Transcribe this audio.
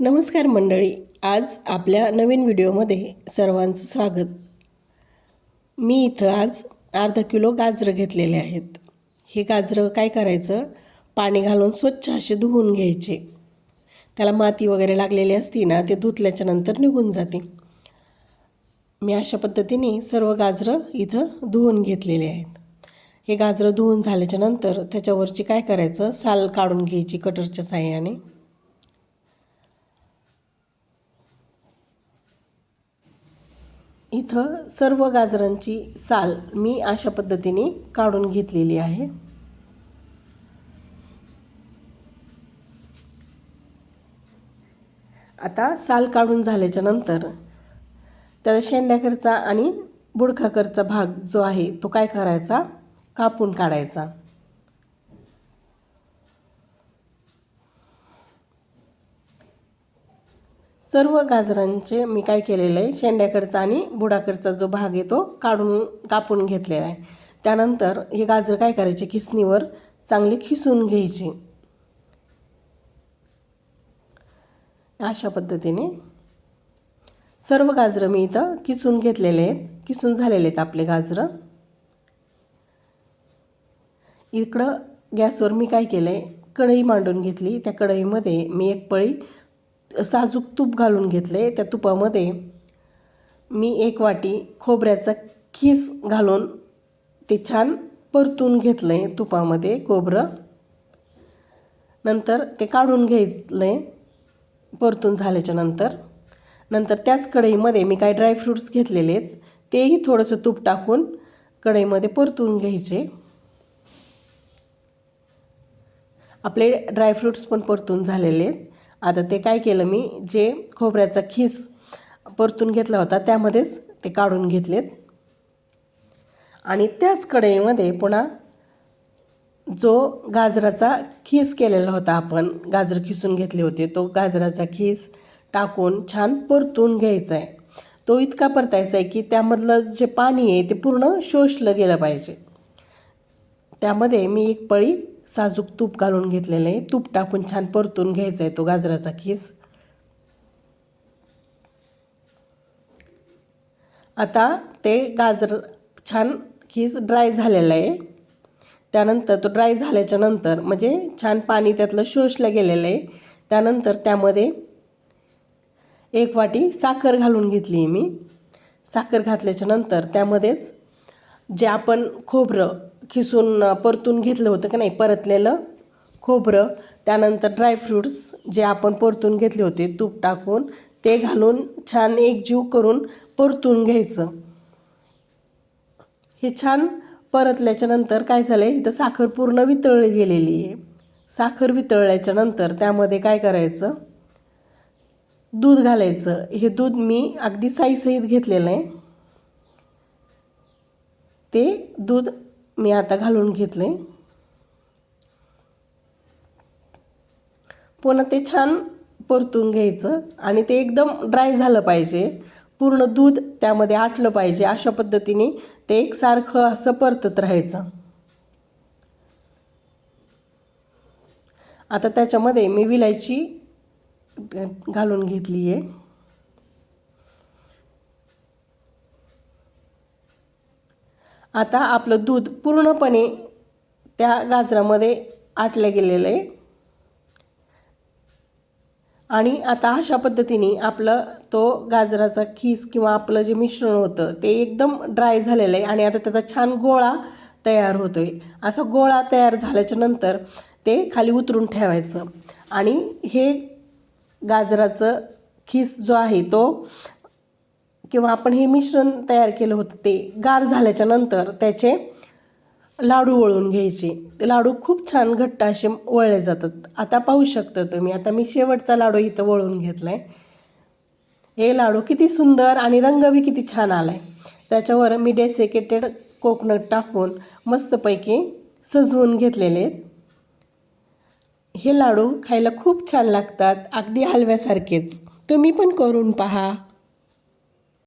नमस्कार मंडळी आज आपल्या नवीन व्हिडिओमध्ये सर्वांचं स्वागत. मी इथं आज अर्धा किलो गाजरं घेतलेले आहेत. हे गाजरं काय करायचं? पाणी घालून स्वच्छ असे धुवून घ्यायचे. त्याला माती वगैरे लागलेली असती ना ते धुतल्याच्या नंतर निघून जाते. मी अशा पद्धतीने सर्व गाजरं इथं धुवून घेतलेले आहेत. हे गाजरं धुवून झाल्याच्यानंतर त्याच्यावरची काय करायचं? साल काढून घ्यायची कटरच्या साह्याने. इथं सर्व गाजरांची साल मी अशा पद्धतीने काढून घेतलेली आहे. आता साल काढून झाल्याच्यानंतर त्या शेंड्याकडचा आणि बुडखाकरचा भाग जो आहे तो काय करायचा? कापून काढायचा. सर्व गाजरांचे मी काय केलेलं आहे शेंड्याकडचा आणि बुडाकडचा जो भाग आहे तो काढून कापून घेतलेला आहे. त्यानंतर हे गाजर काय करायचे? खिसणीवर चांगली खिसून घ्यायची. अशा पद्धतीने सर्व गाजरं मी इथं किसून घेतलेले आहेत. किसून झालेले आहेत आपले गाजरं. इकडं गॅसवर मी काय केलं आहे कढई मांडून घेतली. त्या कढईमध्ये मी एक पळी साजूक तूप घालून घेतले त्या तुपामध्ये मी एक वाटी खोबऱ्याचा खीस घालून ते छान परतून घेतलं आहे तुपामध्ये खोबरं. नंतर ते काढून घेतलं आहे परतून झाल्याच्यानंतर. नंतर त्याच कढईमध्ये मी काही ड्रायफ्रूट्स घेतलेले आहेत तेही थोडंसं तूप टाकून कढईमध्ये परतून घ्यायचे. आपले ड्रायफ्रूट्स पण परतून झालेले आहेत. आता ते काय केलं मी जे खोबऱ्याचा खीस परतून घेतला होता त्यामध्येच ते काढून घेतलेत. आणि त्याच कढईमध्ये पुन्हा जो गाजराचा खीस केलेला होता आपण गाजर खिसून घेतले होते तो गाजराचा खीस टाकून छान परतून घ्यायचा आहे तो इतका परतायचा आहे की त्यामधलं जे पाणी आहे ते पूर्ण शोषलं गेलं पाहिजे. त्यामध्ये मी एक पळी साजूक तूप घालून घेतलेलं आहे. तूप टाकून छान परतून घ्यायचा आहे तो गाजराचा खीस आता ते गाजर छान खीस ड्राय झालेला आहे. त्यानंतर तो ड्राय झाल्याच्यानंतर म्हणजे छान पाणी त्यातलं शोषलं गेलेलं आहे. त्यानंतर त्यामध्ये एक वाटी साखर घालून घेतली मी. साखर घातल्याच्या नंतर त्यामध्येच जे आपण खोबरं खिसून परतून घेतलं होतं की नाही परतलेलं खोबरं. त्यानंतर ड्रायफ्रूट्स जे आपण परतून घेतले होते तूप टाकून ते घालून छान एकजीव करून परतून घ्यायचं. हे छान परतल्याच्या नंतर काय झालं आहे इथं साखर पूर्ण वितळली गेलेली आहे. साखर वितळल्याच्या नंतर त्यामध्ये काय करायचं दूध घालायचं. हे दूध मी अगदी साईसहित घेतलेलं आहे. ते दूध मी आता घालून घेतले. पुन्हा ते छान परतून घ्यायचं आणि ते एकदम ड्राय झालं पाहिजे. पूर्ण दूध त्यामध्ये आटलं पाहिजे. अशा पद्धतीने ते एकसारखं असं परतत राहायचं. आता त्याच्यामध्ये मी विलायची घालून घेतली आहे आता आपलं दूध पूर्णपणे त्या गाजरामध्ये आटलं गेलेलं आहे. आणि आता अशा पद्धतीने आपलं तो गाजराचा खीस किंवा आपलं जे मिश्रण होतं ते एकदम ड्राय झालेलं आहे आणि आता त्याचा छान गोळा तयार होतो आहे असा गोळा तयार झाल्याच्यानंतर ते खाली उतरून ठेवायचं. आणि हे गाजराचं खीस जो आहे तो किंवा आपण हे मिश्रण तयार केलं होतं ते गार झाल्याच्यानंतर त्याचे लाडू वळून घ्यायचे. ते लाडू खूप छान घट्ट असे वळले जातात. आता पाहू शकता तुम्ही आता मी शेवटचा लाडू इथं वळून घेतला आहे हे लाडू किती सुंदर आणि रंगबी किती छान आला आहे त्याच्यावर मी डेसिकेटेड कोकोनट टाकून मस्तपैकी सजवून घेतलेले आहेत. हे लाडू खायला खूप छान लागतात अगदी हलव्यासारखेच. तुम्ही पण करून पहा.